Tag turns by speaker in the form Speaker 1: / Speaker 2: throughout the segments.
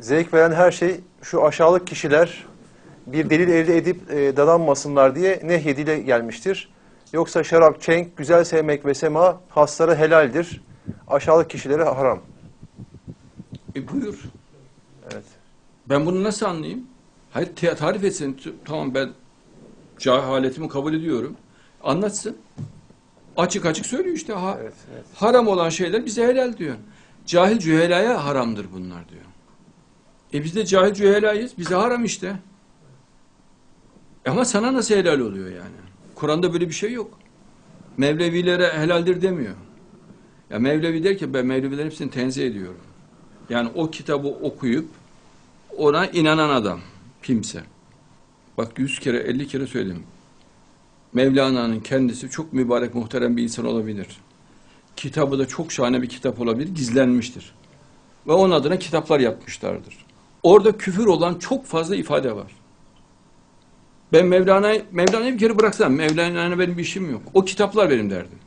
Speaker 1: zevk veren her şey şu aşağılık kişiler bir delil elde edip e, dadanmasınlar diye nehyediyle gelmiştir. Yoksa şarap, çenk, güzel sevmek ve sema haslara helaldir. Aşağılık kişilere haram.
Speaker 2: E buyur.
Speaker 1: Evet.
Speaker 2: Ben bunu nasıl anlayayım? Hayır tarif etsin. Tamam ben cehaletimi kabul ediyorum. Anlatsın. Açık açık söylüyor işte. Ha,
Speaker 1: Evet, evet.
Speaker 2: Haram olan şeyler bize helal diyor. Cahil cühelaya haramdır bunlar diyor. E biz de cahil cühelayız. Bize haram işte. Ama sana nasıl helal oluyor yani? Kur'an'da böyle bir şey yok. Mevlevilere helaldir demiyor. Ya Mevlevi der ki ben Mevlevilerin hepsini tenzih ediyorum. Yani o kitabı okuyup ona inanan adam, kimse. Bak yüz kere, elli kere söyledim. Mevlana'nın kendisi çok mübarek, muhterem bir insan olabilir. Kitabı da çok şahane bir kitap olabilir, gizlenmiştir. Ve onun adına kitaplar yapmışlardır. Orada küfür olan çok fazla ifade var. Ben Mevlana'yı Mevlana'yı bir kere bıraksam, Mevlana'yla benim bir işim yok. O kitaplar benim derdim.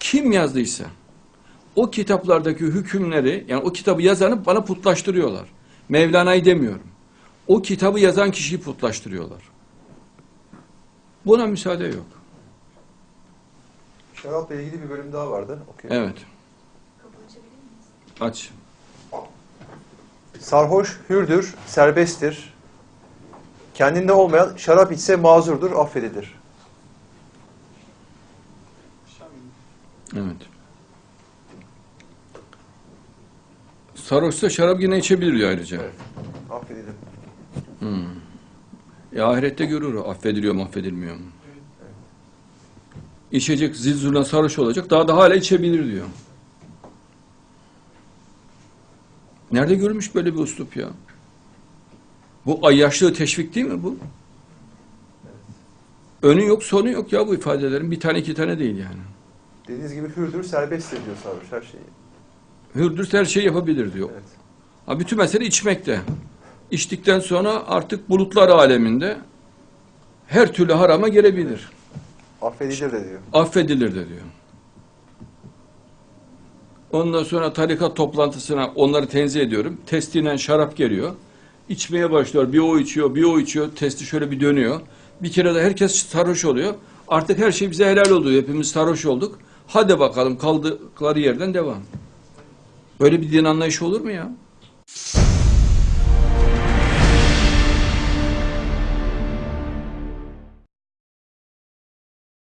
Speaker 2: Kim yazdıysa, o kitaplardaki hükümleri, yani o kitabı yazanı bana putlaştırıyorlar. Mevlana'yı demiyorum. O kitabı yazan kişiyi putlaştırıyorlar. Buna müsaade yok.
Speaker 1: Şarapla ilgili bir bölüm daha vardı. Okuyayım.
Speaker 2: Evet. Aç.
Speaker 1: Sarhoş hürdür, serbesttir. Kendinde olmayan şarap içse mazurdur, affedilir.
Speaker 2: Evet. Sarhoşsa şarap yine içebilir ayrıca.
Speaker 1: Evet. Affedilir.
Speaker 2: Hmm. E ahirette görür affediliyor mu affedilmiyor mu. İçecek zil zurna sarhoş olacak daha da hala içebilir diyor. Nerede görülmüş böyle bir uslup ya? Bu ayyaşlığı teşvik değil mi bu? Önü yok sonu yok ya bu ifadelerin. Bir tane iki tane değil yani.
Speaker 1: Dediğiniz gibi hürdür, serbesttir diyor sarhoş her şeyi.
Speaker 2: Hürdür her şeyi yapabilir diyor.
Speaker 1: Evet.
Speaker 2: Ha, bütün mesele içmekte. İçtikten sonra artık bulutlar aleminde her türlü harama gelebilir.
Speaker 1: Affedilir de diyor.
Speaker 2: Affedilir de diyor. Ondan sonra tarikat toplantısına onları tenzih ediyorum. Testinen şarap geliyor. İçmeye başlıyor. Bir o içiyor, bir o içiyor. Testi şöyle bir dönüyor. Bir kere de herkes sarhoş oluyor. Artık her şey bize helal oldu. Hepimiz sarhoş olduk. Hadi bakalım kaldıkları yerden devam. Böyle bir din anlayışı olur mu ya?